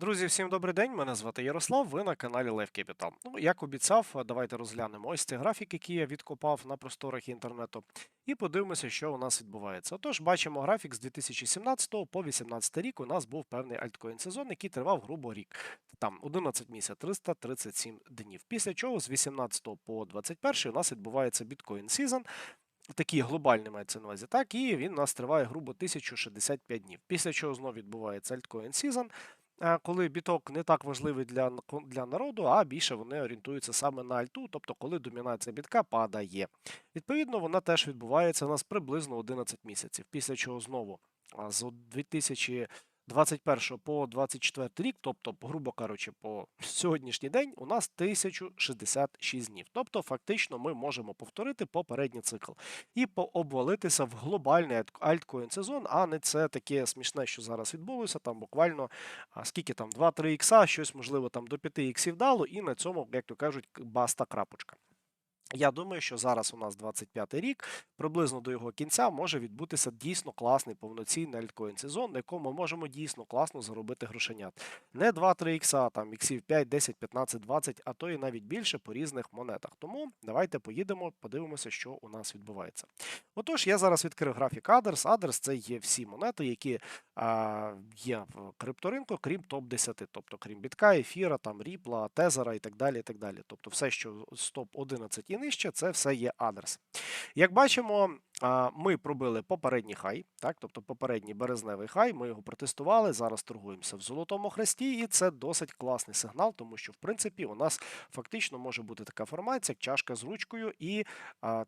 Друзі, всім добрий день. Мене звати Ярослав. Ви на каналі Live Capital. Ну, як обіцяв, давайте розглянемо ось цей графік, який я відкопав на просторах інтернету, і подивимося, що у нас відбувається. Отож, бачимо графік з 2017 по 2018 рік. У нас був певний альткоін сезон, який тривав грубо рік. Там 11 місяців, 337 днів. Після чого з 18 по 21 у нас відбувається біткоін сезон. Такий глобальний мається на увазі, так, і він у нас триває грубо 1065 днів. Після чого знову відбувається альткоін сезон, Е, коли біток не так важливий для для народу, а більше вони орієнтуються саме на альту, тобто коли домінація бітка падає. Відповідно, вона теж відбувається у нас приблизно 11 місяців, після чого знову з 2000 21 по 24 рік, тобто, грубо кажучи, по сьогоднішній день у нас 1066 днів. Тобто, фактично, ми можемо повторити попередній цикл і пообвалитися в глобальний альткоін сезон, а не це таке смішне, що зараз відбулося. Там буквально скільки там 2-3 ікса, щось можливо там до 5 іксів дало, і на цьому, як то кажуть, баста крапочка. Я думаю, що зараз у нас 25 рік, приблизно до його кінця може відбутися дійсно класний повноцінний альткоін сезон, на якому ми можемо дійсно класно заробити грошенят. Не 2-3 ікса, там іксів 5, 10, 15, 20, а то і навіть більше по різних монетах. Тому давайте поїдемо, подивимося, що у нас відбувається. Отож, я зараз відкрив графік Адрес. Адрес це є всі монети, які є в крипторинку, крім топ-10, тобто крім бітка, ефіра, там ріпла, тезера і так далі. і так далі. Тобто все, що з топ-11 і нижче, це все є адрес. Як бачимо, ми пробили попередній хай, так, тобто попередній березневий хай, ми його протестували. Зараз торгуємося в золотому хресті, і це досить класний сигнал, тому що в принципі у нас фактично може бути така формація, як чашка з ручкою, і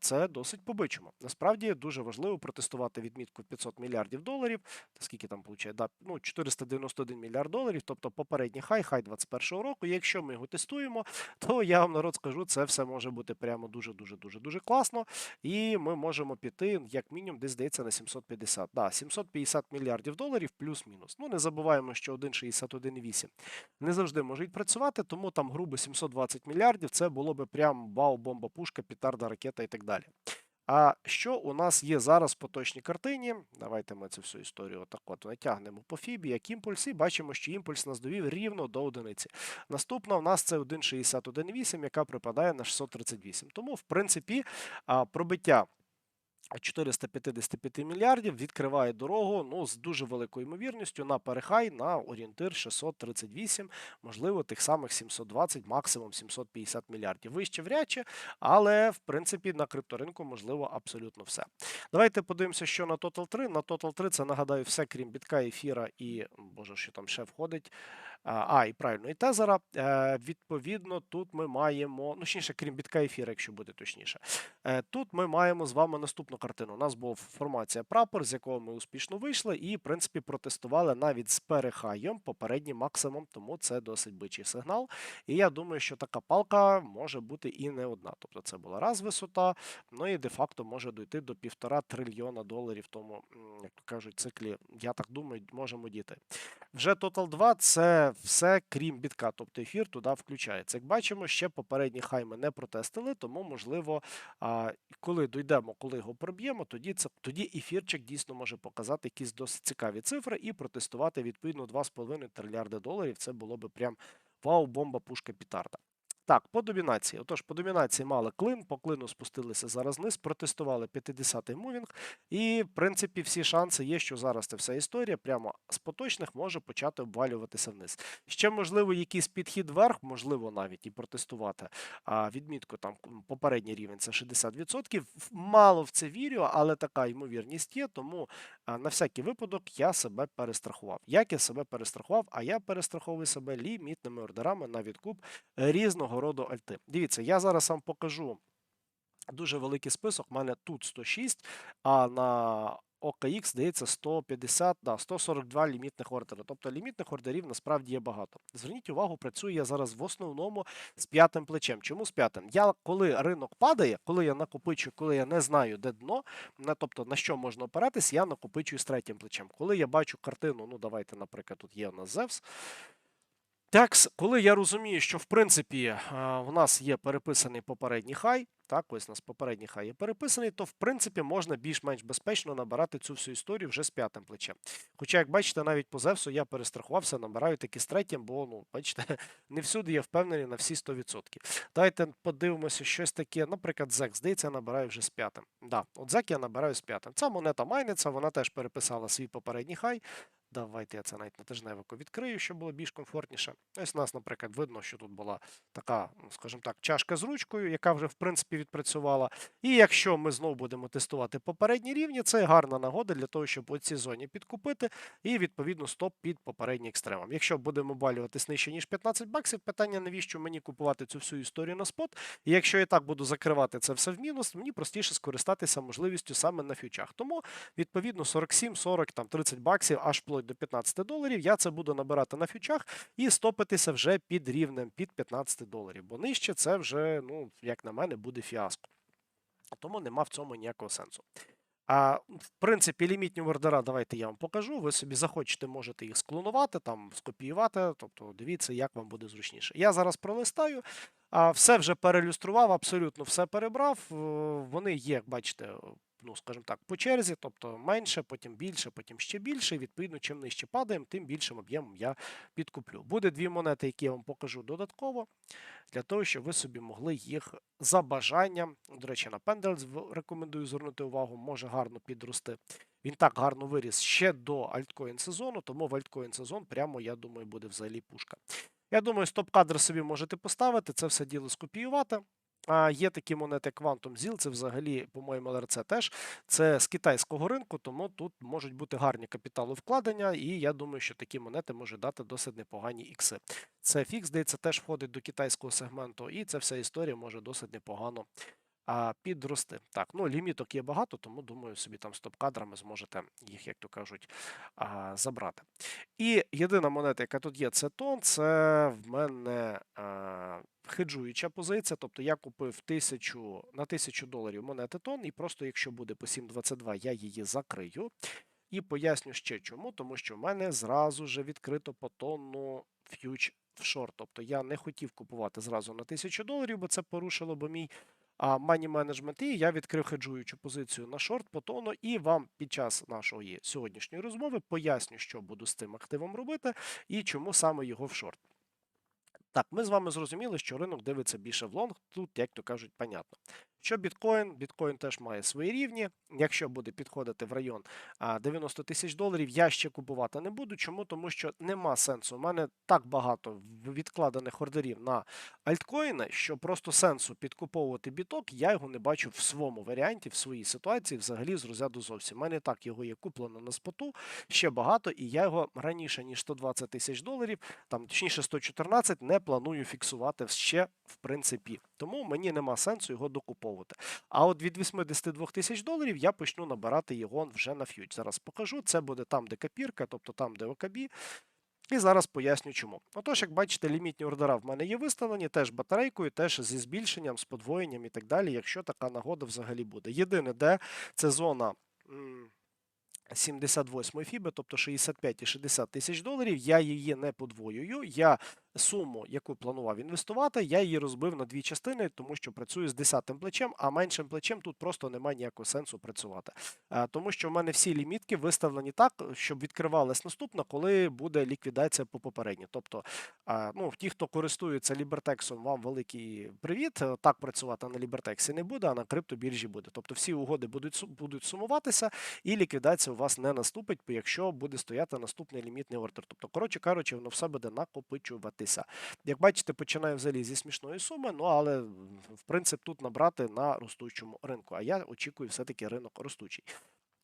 це досить побичимо. Насправді дуже важливо протестувати відмітку в 500 мільярдів доларів. Скільки там виходить? Да, ну, 491 мільярд доларів, тобто попередній хай, хай 21 року. І якщо ми його тестуємо, то я вам народ скажу, це все може бути прямо дуже дуже дуже класно. І ми можемо піти, як мінімум, десь здається на 750. Да, 750 мільярдів доларів плюс-мінус. Ну не забуваємо, що 1,61,8 не завжди можуть працювати, тому там грубо 720 мільярдів це було би прям вау, бомба, пушка, петарда, ракета і так далі. А що у нас є зараз в поточній картині? Давайте ми цю всю історію отак от натягнемо по фібі, як імпульс, і бачимо, що імпульс нас довів рівно до одиниці. Наступна в нас це 1,61,8, яка припадає на 638. Тому, в принципі, пробиття 455 мільярдів відкриває дорогу ну, з дуже великою ймовірністю на перехай на орієнтир 638, можливо, тих самих 720, максимум 750 мільярдів. Вище вряче, але в принципі на крипторинку можливо абсолютно все. Давайте подивимося, що на Total 3. На Total 3 це нагадаю все, крім бітка, ефіра і боже, що там ще входить. А, і правильно, і тезера. Е, відповідно, тут ми маємо, ну, точніше, крім бітка ефіра, якщо буде точніше. Е, Тут ми маємо з вами наступну картину. У нас була формація прапор, з якого ми успішно вийшли, і, в принципі, протестували навіть з перехаєм попередній максимум, тому це досить бичий сигнал. І я думаю, що така палка може бути і не одна. Тобто це була раз висота, ну і де-факто може дойти до півтора трильйона доларів. Тому, як кажуть, циклі, я так думаю, можемо діти. Вже Total 2 це все крім бітка, тобто ефір туди включається. Як бачимо, ще попередні хай ми не протестили, тому можливо, коли дійдемо, коли його проб'ємо, тоді тоді ефірчик дійсно може показати якісь досить цікаві цифри і протестувати відповідно 2,5 трильярди доларів. Це було би прям вау, бомба, пушка, пітарда. Так, по домінації. Отож, по домінації мали клин, по клину спустилися зараз вниз, протестували 50-й мувінг. І, в принципі, всі шанси є, що зараз ця вся історія прямо з поточних може почати обвалюватися вниз. Ще, можливо, якийсь підхід вверх, можливо, навіть і протестувати. А відмітку там попередній рівень це 60%. Мало в це вірю, але така ймовірність є. Тому на всякий випадок я себе перестрахував. Як я себе перестрахував? А я перестраховую себе лімітними ордерами на відкуп різного роду альти. Дивіться, я зараз вам покажу дуже великий список. У мене тут 106, а на OKX, здається, 150, да, 142 лімітних ордери. Тобто лімітних ордерів насправді є багато. Зверніть увагу, працюю я зараз в основному з п'ятим плечем. Чому з п'ятим? Я коли ринок падає, коли я накопичую, коли я не знаю, де дно, на, тобто на що можна опиратись, я накопичую з третім плечем. Коли я бачу картину, ну давайте, наприклад, тут є у нас Зевс. Так, коли я розумію, що в принципі е, у нас є переписаний попередній хай, так, ось у нас попередній хай є переписаний, то в принципі можна більш-менш безпечно набирати цю всю історію вже з п'ятим плечем. Хоча, як бачите, навіть по Зевсу я перестрахувався, набираю таки з третім, бо, ну, бачите, не всюди я впевнений на всі 100%. Давайте подивимося щось таке. Наприклад, зек, здається, я набираю вже з п'ятим. Да, от зек я набираю з п'ятим. Ця монета майниться, вона теж переписала свій попередній хай. Давайте я це навіть на тижневику відкрию, щоб було більш комфортніше. Ось у нас, наприклад, видно, що тут була така, ну, скажімо так, чашка з ручкою, яка вже в принципі відпрацювала. І якщо ми знову будемо тестувати попередні рівні, це гарна нагода для того, щоб у цій зоні підкупити і відповідно стоп під попередній екстремом. Якщо будемо балюватись нижче ніж 15 баксів, питання навіщо мені купувати цю всю історію на спот. І якщо я так буду закривати це все в мінус, мені простіше скористатися можливістю саме на фьючах. Тому відповідно 47, 40, там 30 баксів, аж вплоть до 15 доларів. Я це буду набирати на фьючах і стопитися вже під рівнем під 15 доларів. Бо нижче це вже, ну як на мене, буде фіаско. Тому нема в цьому ніякого сенсу. А в принципі, лімітні ордера, давайте я вам покажу. Ви собі захочете, можете їх склонувати, там скопіювати. Тобто дивіться, як вам буде зручніше. Я зараз пролистаю, а все вже перелюстрував, абсолютно все перебрав. Е, Вони є, бачите, ну скажімо так, по черзі, тобто менше, потім більше, потім ще більше. І відповідно, чим нижче падаємо, тим більшим об'ємом я підкуплю. Буде дві монети, які я вам покажу додатково, для того, щоб ви собі могли їх за бажанням. До речі, на Pendels рекомендую звернути увагу, може гарно підрости. Він так гарно виріс ще до альткоін сезону, тому в альткоін сезон прямо, я думаю, буде взагалі пушка. Я думаю, стоп-кадр собі можете поставити, це все діло скопіювати. А є такі монети Quantum ZIL, це взагалі, по-моєму, ЛРЦ теж. Це з китайського ринку, тому тут можуть бути гарні капіталовкладення, і я думаю, що такі монети можуть дати досить непогані ікси. Це фікс, здається, теж входить до китайського сегменту, і ця вся історія може досить непогано а, підрости. Так, ну ліміток є багато, тому думаю, собі там стоп-кадрами зможете їх, як то кажуть, а, забрати. І єдина монета, яка тут є, це тон. Це в мене а, хеджуюча позиція. Тобто я купив тисячу на тисячу доларів монети тон, і просто якщо буде по 7,22, я її закрию. І поясню ще чому, тому що в мене зразу же відкрито по тонну ф'юч в шорт. Тобто я не хотів купувати зразу на 1000 доларів, бо це порушило би мій мані менеджмент. І я відкрив хеджуючу позицію на шорт по тону, і вам під час нашої сьогоднішньої розмови поясню, що буду з цим активом робити і чому саме його в шорт. Так, ми з вами зрозуміли, що ринок дивиться більше в лонг. Тут, як то кажуть, понятно. Що біткоін? Біткоін теж має свої рівні. Якщо буде підходити в район 90 тисяч доларів, я ще купувати не буду. Чому? Тому що нема сенсу. У мене так багато відкладених ордерів на альткоїни, що просто сенсу підкуповувати біток, я його не бачу в своєму варіанті, в своїй ситуації, взагалі з розряду зовсім. У мене так його є куплено на споту ще багато, і я його раніше ніж 120 тисяч доларів, там точніше 114, не планую фіксувати ще в принципі. Тому мені нема сенсу його докуповувати. А от від 82 тисяч доларів я почну набирати його вже на фьюч. Зараз покажу. Це буде там, де копірка, тобто там, де ОКБ. І зараз поясню чому. Отож, як бачите, лімітні ордера в мене є виставлені, теж батарейкою, теж зі збільшенням, з подвоєнням і так далі, якщо така нагода взагалі буде. Єдине, де це зона. м, 78 фіби, тобто 65 і 60 тисяч доларів. Я її не подвоюю. Я суму, яку планував інвестувати, я її розбив на дві частини, тому що працюю з 10 плечем, а меншим плечем тут просто немає ніякого сенсу працювати. Е, Тому що в мене всі лімітки виставлені так, щоб відкривалась наступна, коли буде ліквідація по попередній. Тобто, ну, ті, хто користується Лібертексом, вам великий привіт. Е, Так працювати на Лібертексі не буде, а на криптобіржі буде. Тобто всі угоди будуть будуть сумуватися, і ліквідація у вас не наступить, якщо буде стояти наступний лімітний ордер. Тобто, коротше кажучи, воно все буде накопичуватися. Як бачите, починаю взагалі зі смішної суми, ну але в принципі тут набрати на ростучому ринку. А я очікую все-таки ринок ростучий.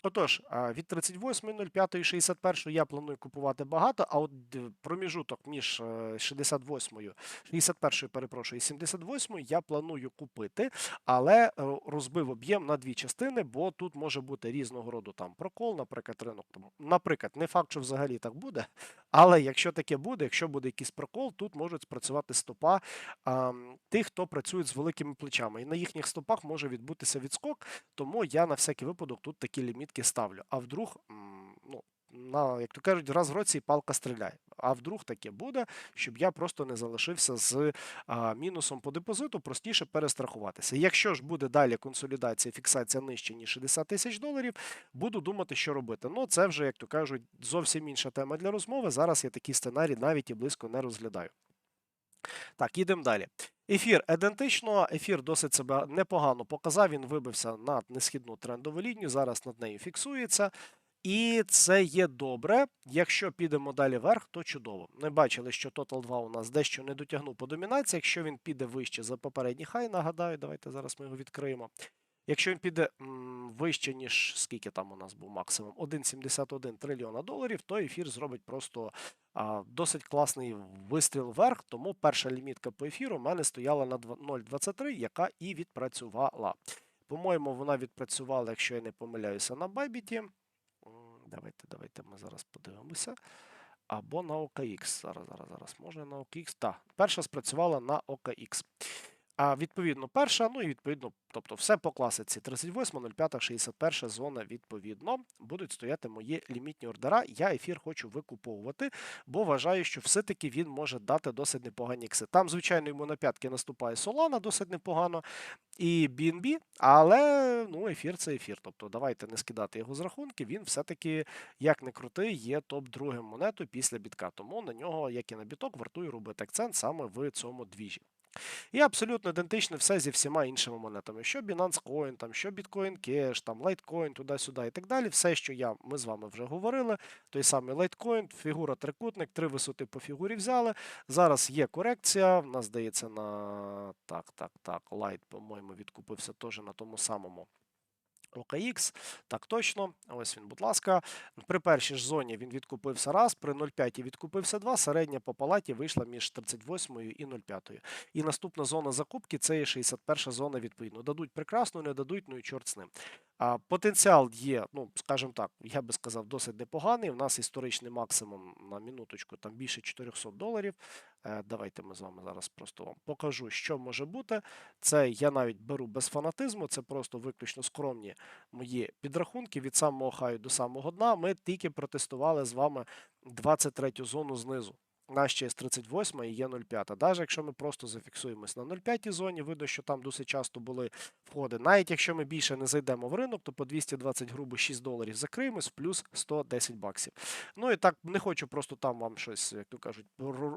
Отож, від 38.05 і 61 я планую купувати багато, а от е, проміжуток між е, 68, 61, перепрошую, і 78 я планую купити, але е, розбив об'єм на дві частини, бо тут може бути різного роду там прокол, наприклад, ринок. Наприклад, не факт, що взагалі так буде, але якщо таке буде, якщо буде якийсь прокол, тут можуть спрацювати стопа а, тих, хто працює з великими плечами. І на їхніх стопах може відбутися відскок, тому я на всякий випадок тут такі лімітки ставлю. А вдруг, ну, на, як то кажуть, раз в році палка стріляє. А вдруг таке буде, щоб я просто не залишився з а, мінусом по депозиту, простіше перестрахуватися. Якщо ж буде далі консолідація, фіксація нижче, ніж 60 тисяч доларів, буду думати, що робити. Ну, це вже, як то кажуть, зовсім інша тема для розмови. Зараз я такий сценарій навіть і близько не розглядаю. Так, їдемо далі. Ефір ідентично, ефір досить себе непогано показав. Він вибився над несхідну трендову лінію. Зараз над нею фіксується. І це є добре. Якщо підемо далі вверх, то чудово. Ми бачили, що Total 2 у нас дещо не дотягнув по домінації. Якщо він піде вище за попередній хай, нагадаю, давайте зараз ми його відкриємо. Якщо він піде м, вище, ніж скільки там у нас був максимум 1,71 трильйона доларів, то ефір зробить просто а, досить класний вистріл вверх. Тому перша лімітка по ефіру у мене стояла на 0,23, яка і відпрацювала. По-моєму, вона відпрацювала, якщо я не помиляюся, на Байбіті. Давайте, давайте ми зараз подивимося. Або на OKX. Зараз, зараз, зараз. Може на OKX. Так, перша спрацювала на OKX. А відповідно, перша, ну і відповідно, тобто все по класиці 38, 05, 61 зона відповідно будуть стояти мої лімітні ордера. Я ефір хочу викуповувати, бо вважаю, що все-таки він може дати досить непогані ікси. Там, звичайно, йому на п'ятки наступає Solana досить непогано, і BNB, але ну, ефір це ефір. Тобто давайте не скидати його з рахунки. Він все-таки, як не крутий, є топ-другим монетою після бітка. Тому на нього, як і на біток, вартує робити акцент саме в цьому двіжі. І абсолютно ідентичне все зі всіма іншими монетами. Що Binance Coin, там, що Bitcoin Cash, там Litecoin, туди-сюди і так далі. Все, що я, ми з вами вже говорили. Той самий Litecoin, фігура трикутник, три висоти по фігурі взяли. Зараз є корекція. В нас здається на так, так, так. Light, по-моєму, відкупився теж на тому самому. OKX, так точно. Ось він, будь ласка. При першій ж зоні він відкупився раз, при 0,5 відкупився два. Середня по палаті вийшла між 38 і 0,5. І наступна зона закупки це є 61 зона відповідно. Дадуть прекрасно, не дадуть, ну і чорт з ним. А, потенціал є, ну скажімо так, я би сказав, досить непоганий. У нас історичний максимум на минуточку там більше 400 доларів. Е, давайте ми з вами зараз просто вам покажу, що може бути. Це я навіть беру без фанатизму, це просто виключно скромні мої підрахунки від самого хаю до самого дна. Ми тільки протестували з вами 23 зону знизу. Наш ще є 38 і є 0,5. Навіть якщо ми просто зафіксуємось на 0,5 зоні, видно, що там досить часто були входи. Навіть якщо ми більше не зайдемо в ринок, то по 220 грубо 6 доларів закриємось, плюс 110 баксів. Ну і так не хочу просто там вам щось, як то кажуть,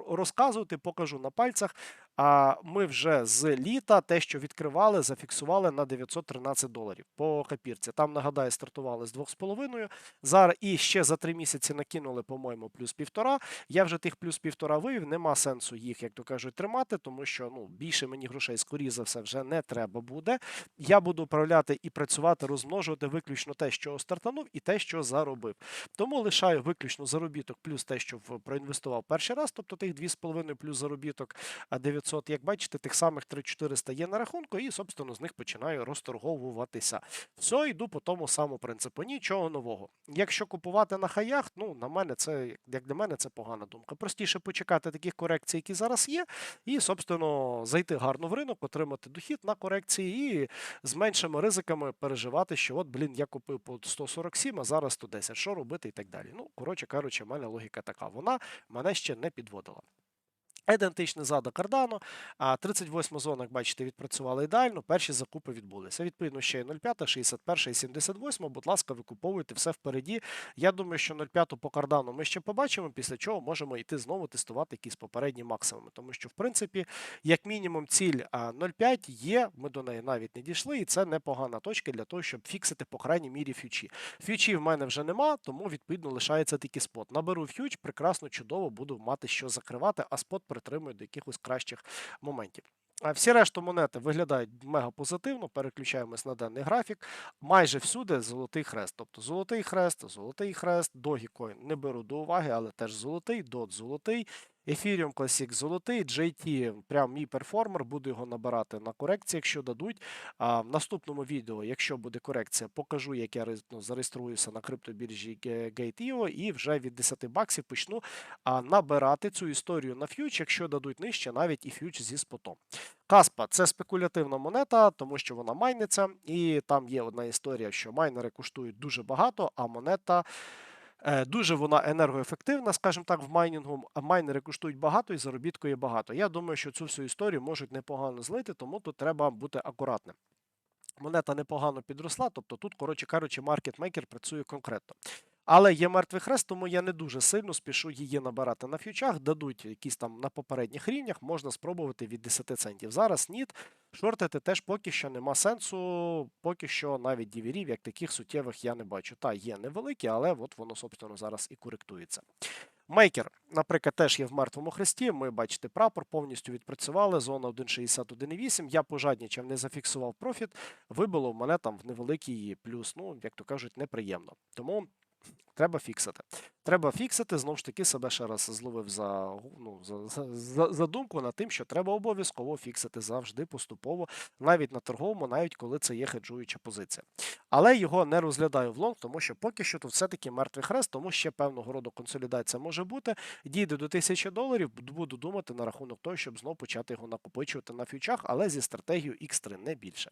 розказувати, покажу на пальцях. А ми вже з літа те, що відкривали, зафіксували на 913 доларів по копірці. Там, нагадаю, стартували з 2,5. Зараз і ще за три місяці накинули, по-моєму, плюс півтора. Я вже тих плюс півтора вивів, нема сенсу їх, як то кажуть, тримати, тому що ну, більше мені грошей, скоріше за все, вже не треба буде. Я буду управляти і працювати, розмножувати виключно те, що стартанув, і те, що заробив. Тому лишаю виключно заробіток, плюс те, що проінвестував перший раз, тобто тих 2,5 плюс заробіток 900. 500. Як бачите, тих самих 3400 є на рахунку, і, собственно, з них починаю розторговуватися. Все, йду по тому самому принципу. Нічого нового. Якщо купувати на хаях, ну на мене це як для мене це погана думка. Простіше почекати таких корекцій, які зараз є, і, собственно, зайти гарно в ринок, отримати дохід на корекції і з меншими ризиками переживати, що от, блін, я купив по 147, а зараз 110, що робити і так далі. Ну, коротше кажучи, в мене логіка така. Вона мене ще не підводила. Ідентичний зада Cardano, а 38 зона, як бачите, відпрацювала ідеально. Перші закупи відбулися. Відповідно, ще й 0,5, 61 і 78. Будь ласка, викуповуйте все впереді. Я думаю, що 0,5 по кардану ми ще побачимо, після чого можемо йти знову тестувати якісь попередні максимуми. Тому що, в принципі, як мінімум, ціль 0,5 є. Ми до неї навіть не дійшли, і це непогана точка для того, щоб фіксити, по крайній мірі, фьючі. Фьючі в мене вже нема, тому відповідно лишається тільки спот. Наберу фьюч, прекрасно, чудово буду мати що закривати, а спот притримую до якихось кращих моментів. А всі решту монети виглядають мега позитивно. Переключаємось на денний графік. Майже всюди золотий хрест. Тобто золотий хрест, золотий хрест, догікоін не беру до уваги, але теж золотий, дот золотий. Ethereum Classic золотий, JT прям мій перформер, буду його набирати на корекції, якщо дадуть. А, в наступному відео, якщо буде корекція, покажу, як я ну, зареєструюся на криптобіржі Gate.io і вже від 10 баксів почну а, набирати цю історію на фьюч, якщо дадуть нижче, навіть і фьюч зі спотом. Каспа це спекулятивна монета, тому що вона майниться, і там є одна історія, що майнери коштують дуже багато, а монета. Е, Дуже вона енергоефективна, скажімо так, в майнінгу. А майнери коштують багато і заробітку є багато. Я думаю, що цю всю історію можуть непогано злити, тому тут треба бути акуратним. Монета непогано підросла, тобто тут, коротше кажучи, маркетмейкер працює конкретно. Але є мертвий хрест, тому я не дуже сильно спішу її набирати на фьючах. Дадуть якісь там на попередніх рівнях, можна спробувати від 10 центів. Зараз ні, шортити теж поки що нема сенсу, поки що навіть дівірів, як таких суттєвих я не бачу. Та є невеликі, але от воно, собственно, зараз і коректується. Мейкер, наприклад, теж є в мертвому хресті. Ми бачите, прапор повністю відпрацювали. Зона 1,61,8. Я пожаднічав, не зафіксував профіт. Вибило в мене там в невеликий плюс. Ну, як то кажуть, неприємно. Тому треба фіксити. Треба фіксити, знову ж таки, себе ще раз зловив за, ну, за, за, за, думку над тим, що треба обов'язково фіксити завжди поступово, навіть на торговому, навіть коли це є хеджуюча позиція. Але його не розглядаю в лонг, тому що поки що тут все-таки мертвий хрест, тому ще певного роду консолідація може бути. Дійде до 1000 доларів, буду думати на рахунок того, щоб знову почати його накопичувати на фьючах, але зі стратегією X3 не більше.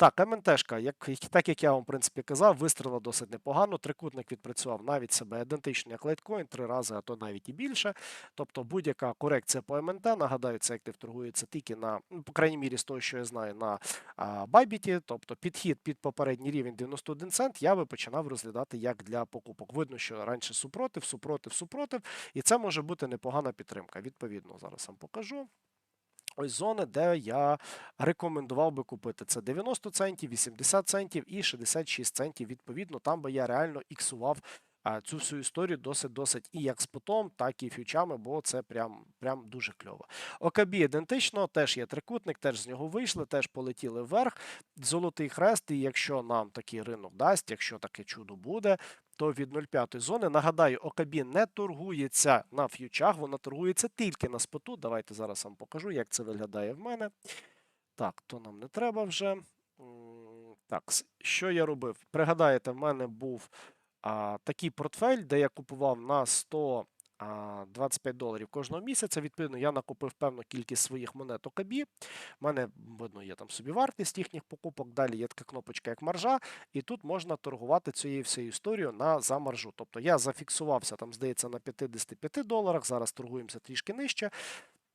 Так, МНТшка, як, так як я вам в принципі казав, вистрілила досить непогано. Трикутник відпрацював навіть себе ідентично, як лайткоін, три рази, а то навіть і більше. Тобто будь-яка корекція по МНТ, нагадаю, цей актив торгується тільки на, ну, по крайній мірі, з того, що я знаю, на Bybit, тобто підхід під попередній рівень 91 цент, я би починав розглядати як для покупок. Видно, що раніше супротив, супротив, супротив, і це може бути непогана підтримка. Відповідно, зараз вам покажу. Ось зони, де я рекомендував би купити. Це 90 центів, 80 центів і 66 центів. Відповідно, там би я реально іксував цю всю історію досить-досить і як спотом, так і фьючами, бо це прям, прям дуже кльово. ОКБ ідентично, теж є трикутник, теж з нього вийшли, теж полетіли вверх. Золотий хрест, і якщо нам такий ринок дасть, якщо таке чудо буде, то від 0,5 зони. Нагадаю, ОКБ не торгується на ф'ючах, вона торгується тільки на споту. Давайте зараз вам покажу, як це виглядає в мене. Так, то нам не треба вже. Так, що я робив? Пригадаєте, в мене був а, такий портфель, де я купував на 100. А, 25 доларів кожного місяця. Відповідно, я накупив певну кількість своїх монет ОКБ. У мене видно є там собі вартість їхніх покупок. Далі є така кнопочка, як маржа, і тут можна торгувати цією всією історією на за маржу. Тобто я зафіксувався там, здається, на 55 доларах. Зараз торгуємося трішки нижче.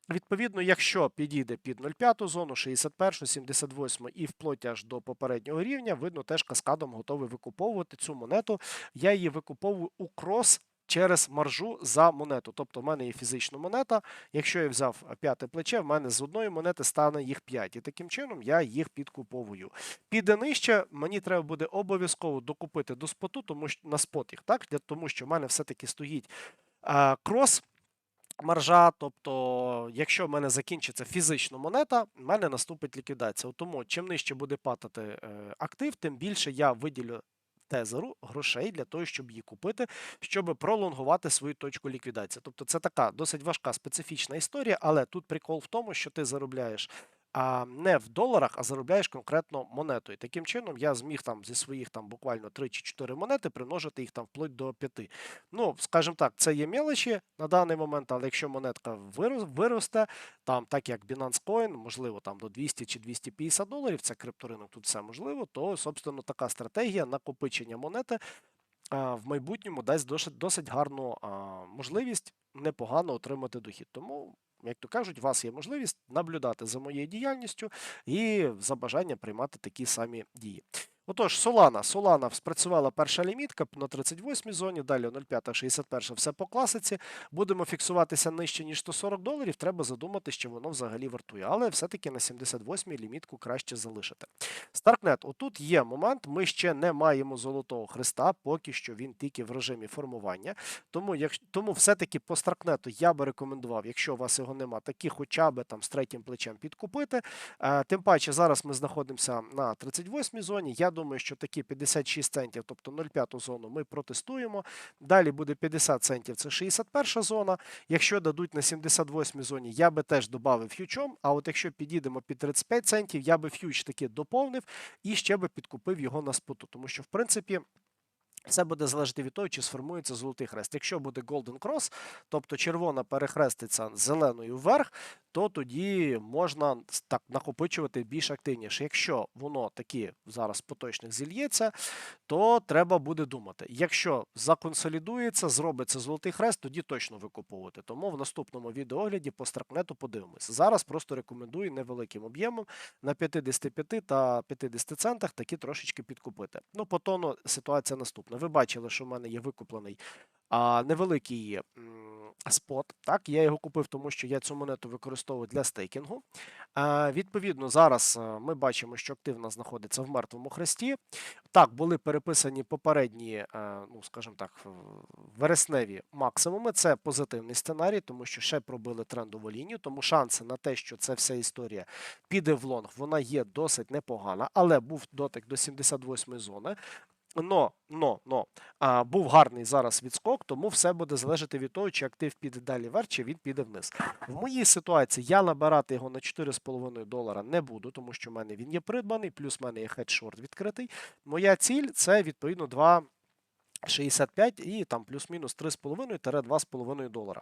Відповідно, якщо підійде під 0,5 зону, 61, 78 і вплоть аж до попереднього рівня, видно, теж каскадом готовий викуповувати цю монету. Я її викуповую у крос. Через маржу за монету. Тобто, в мене є фізична монета. Якщо я взяв п'яте плече, в мене з одної монети стане їх 5. І таким чином я їх підкуповую. Піде нижче, мені треба буде обов'язково докупити до споту, тому що на спот їх, так? Тому що в мене все-таки стоїть а, крос маржа. Тобто, якщо в мене закінчиться фізична монета, в мене наступить ліквідація. Тому чим нижче буде падати е, актив, тим більше я виділю. Тезеру грошей для того, щоб її купити, щоб пролонгувати свою точку ліквідації. Тобто це така досить важка специфічна історія, але тут прикол в тому, що ти заробляєш а, не в доларах, а заробляєш конкретно монету. І таким чином я зміг там зі своїх там буквально 3 чи 4 монети примножити їх там вплоть до 5. Ну, скажімо так, це є мелочі на даний момент, але якщо монетка вирос- виросте, там, так як Binance Coin, можливо, там до 200 чи 250 доларів, це крипторинок, тут все можливо, то, собственно, така стратегія накопичення монети в майбутньому дасть досить, досить гарну а, можливість непогано отримати дохід. Тому, як то кажуть, у вас є можливість наблюдати за моєю діяльністю і за бажання приймати такі самі дії. Отож, Solana. Solana спрацювала перша лімітка на 38 зоні, далі 0,5, 61 все по класиці. Будемо фіксуватися нижче, ніж 140 доларів. Треба задумати, що воно взагалі вартує. Але все-таки на 78 лімітку краще залишити. Старкнет, отут є момент. Ми ще не маємо золотого хреста, поки що він тільки в режимі формування. Тому, як, тому все-таки по Старкнету я би рекомендував, якщо у вас його нема, такі хоча б там з третім плечем підкупити. Е, тим паче, зараз ми знаходимося на 38 зоні. Я думаю, що такі 56 центів, тобто 0,5 зону, ми протестуємо. Далі буде 50 центів, це 61 зона. Якщо дадуть на 78 зоні, я би теж додав фьючом. А от якщо підійдемо під 35 центів, я би фьюч таки доповнив і ще би підкупив його на споту. Тому що, в принципі. Все буде залежати від того, чи сформується золотий хрест. Якщо буде Golden Cross, тобто червона перехреститься зеленою вверх, то тоді можна так накопичувати більш активніше. Якщо воно таки зараз поточних зільється, то треба буде думати. Якщо законсолідується, зробиться золотий хрест, тоді точно викуповувати. Тому в наступному відеогляді по Стракнету подивимося. Зараз просто рекомендую невеликим об'ємом на 55 та 50 центах такі трошечки підкупити. Ну, по тону ситуація наступна. Ви бачили, що в мене є викуплений а, невеликий спот. Так, я його купив, тому що я цю монету використовую для стейкінгу. Відповідно, зараз е, ми бачимо, що активно знаходиться в мертвому хресті. Так, були переписані попередні, е, ну скажімо так, вересневі максимуми. Це позитивний сценарій, тому що ще пробили трендову лінію, тому шанси на те, що ця вся історія піде в лонг, вона є досить непогана, але був дотик до 78 зони. Но, но, но а, був гарний зараз відскок, тому все буде залежати від того, чи актив піде далі вверх, чи він піде вниз. В моїй ситуації я набирати його на 4,5 долара не буду, тому що в мене він є придбаний, плюс в мене є хедшорт відкритий. Моя ціль це відповідно 2. 65 і там плюс-мінус 3,5-2,5 долара.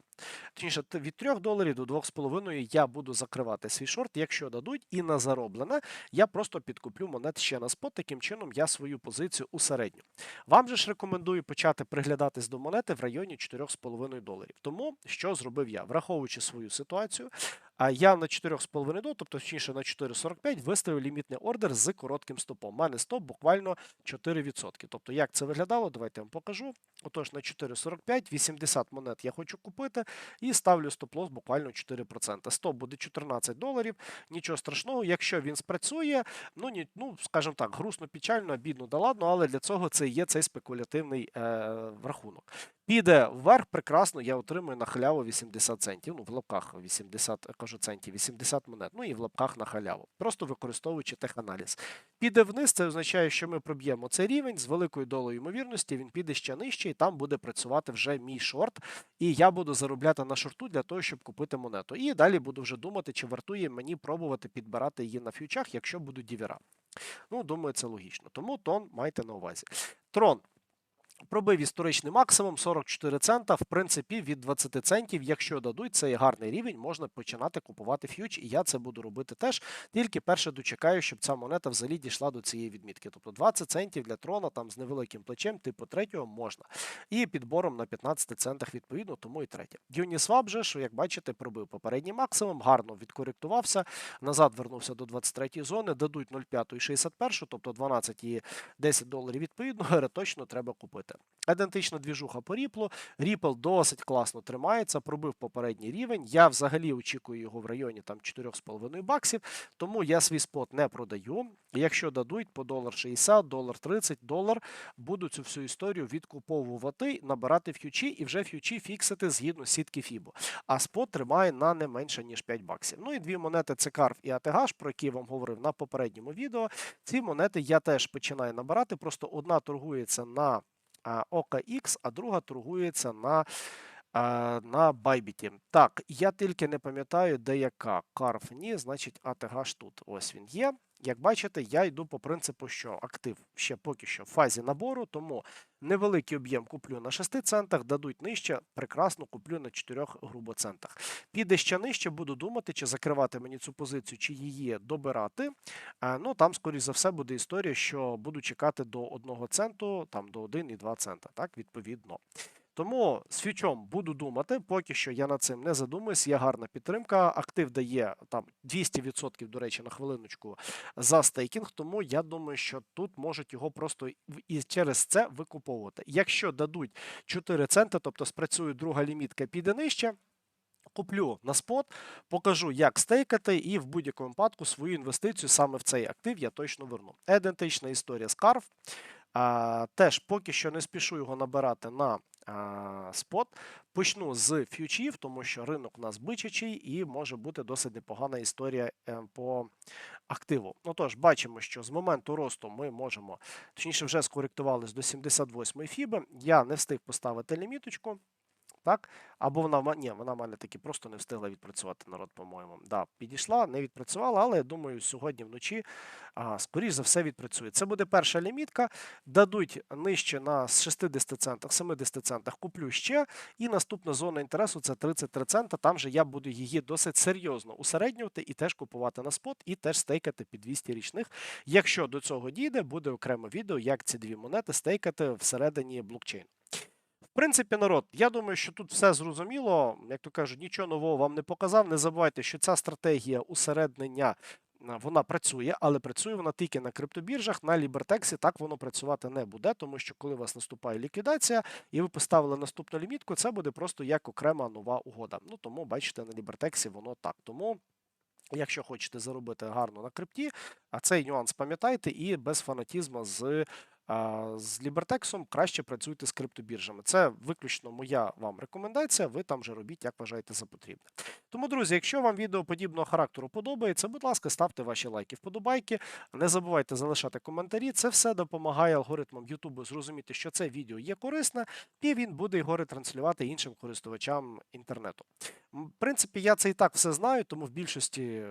Точніше, від 3 доларів до 2,5 я буду закривати свій шорт, якщо дадуть, і на зароблене я просто підкуплю монет ще на спот. Таким чином я свою позицію усередню. Вам же ж рекомендую почати приглядатись до монети в районі 4,5 доларів. Тому що зробив я, враховуючи свою ситуацію, а я на 4,5 до, тобто точніше на 4,45 виставив лімітний ордер з коротким стопом. У мене стоп буквально 4%. Тобто, як це виглядало, давайте я вам покажу. Отож, на 4,45, 80 монет я хочу купити і ставлю стоп-лосс буквально 4%. Стоп буде 14 доларів, нічого страшного. Якщо він спрацює, ну, ні, ну скажімо так, грустно, печально, бідно, да ладно, але для цього це є цей спекулятивний е, рахунок. Піде вверх, прекрасно, я отримую на халяву 80 центів. Ну, в лапках 80, кажу центів, 80 монет. Ну і в лапках на халяву. Просто використовуючи теханаліз. Піде вниз, це означає, що ми проб'ємо цей рівень з великою долею ймовірності, він піде ще нижче, і там буде працювати вже мій шорт. І я буду заробляти на шорту для того, щоб купити монету. І далі буду вже думати, чи вартує мені пробувати підбирати її на фьючах, якщо будуть дівера. Ну, думаю, це логічно. Тому тон майте на увазі. Трон. Пробив історичний максимум 44 цента. В принципі, від 20 центів, якщо дадуть, це є гарний рівень, можна починати купувати ф'юч, і я це буду робити теж. Тільки перше дочекаю, щоб ця монета взагалі дійшла до цієї відмітки. Тобто 20 центів для трона там з невеликим плечем, типу третього, можна. І підбором на 15 центах відповідно, тому і третє. Uniswap же, що як бачите, пробив попередній максимум, гарно відкоректувався, назад вернувся до 23 зони, дадуть 0,5 і 61, тобто 12 і 10 доларів відповідно, точно треба купити. Ідентична двіжуха по ріплу. Ріпл досить класно тримається, пробив попередній рівень. Я взагалі очікую його в районі там 4,5 баксів, тому я свій спот не продаю. Якщо дадуть по долар 60, долар 30, долар, буду цю всю історію відкуповувати, набирати ф'ючі і вже ф'ючі фіксити згідно сітки Фібо. А спот тримає на не менше, ніж 5 баксів. Ну і дві монети це Карф і АТГ, про які я вам говорив на попередньому відео. Ці монети я теж починаю набирати, просто одна торгується на а, OKX, а друга торгується на, на Bybit. Так, я тільки не пам'ятаю, де яка. Карф ні, значить АТГ ж тут. Ось він є. Як бачите, я йду по принципу, що актив ще поки що в фазі набору, тому невеликий об'єм куплю на 6 центах, дадуть нижче, прекрасно куплю на 4 грубо центах. Піде ще нижче, буду думати, чи закривати мені цю позицію, чи її добирати. Ну там, скоріш за все, буде історія, що буду чекати до 1 центу, там до 1,2 цента, так, відповідно. Тому з фьючом буду думати, поки що я над цим не задумуюсь, є гарна підтримка. Актив дає там 200%, до речі, на хвилиночку за стейкінг, тому я думаю, що тут можуть його просто і- через це викуповувати. Якщо дадуть 4 центи, тобто спрацює друга лімітка, піде нижче. Куплю на спот, покажу, як стейкати, і в будь-якому випадку свою інвестицію саме в цей актив я точно верну. Ідентична історія з Carve. Теж поки що не спішу його набирати на спот. Почну з ф'ючів, тому що ринок у нас бичачий і може бути досить непогана історія е, по активу. Ну тож, бачимо, що з моменту росту ми можемо, точніше, вже скоректувались до 78 фіби. Я не встиг поставити ліміточку. Так? Або вона ні, вона мене таки просто не встигла відпрацювати народ, по-моєму. Да, підійшла, не відпрацювала, але я думаю, сьогодні вночі, а, скоріш за все, відпрацює. Це буде перша лімітка. Дадуть нижче на 60 центах, 70 центах куплю ще. І наступна зона інтересу це 33 цента. Там же я буду її досить серйозно усереднювати і теж купувати на спот, і теж стейкати під 200 річних. Якщо до цього дійде, буде окреме відео, як ці дві монети стейкати всередині блокчейну. Принципі, народ, я думаю, що тут все зрозуміло. Як то кажуть, нічого нового вам не показав. Не забувайте, що ця стратегія усереднення вона працює, але працює вона тільки на криптобіржах. На Лібертексі так воно працювати не буде, тому що коли у вас наступає ліквідація і ви поставили наступну лімітку, це буде просто як окрема нова угода. Ну тому бачите, на Лібертексі воно так. Тому. Якщо хочете заробити гарно на крипті, а цей нюанс пам'ятайте і без фанатізму з, з Лібертексом краще працюйте з криптобіржами. Це виключно моя вам рекомендація. Ви там же робіть, як вважаєте за потрібне. Тому, друзі, якщо вам відео подібного характеру подобається, будь ласка, ставте ваші лайки вподобайки. Не забувайте залишати коментарі. Це все допомагає алгоритмам YouTube зрозуміти, що це відео є корисне, і він буде його ретранслювати іншим користувачам інтернету. В принципі, я це і так все знаю, тому в більшості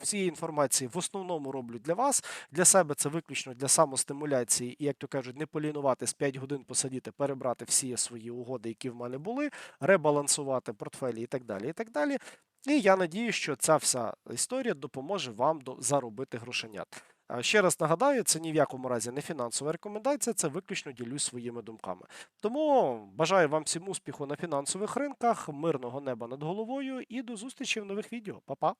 всієї інформації в основному роблю для вас. Для себе це виключно для самостимуляції, і, як то кажуть, не полінуватись 5 годин посидіти, перебрати всі свої угоди, які в мене були, ребалансувати портфелі і так далі. І так далі. І я надію, що ця вся історія допоможе вам заробити грошенят. Ще раз нагадаю, це ні в якому разі не фінансова рекомендація, це виключно ділюсь своїми думками. Тому бажаю вам всім успіху на фінансових ринках, мирного неба над головою і до зустрічі в нових відео. Па-па!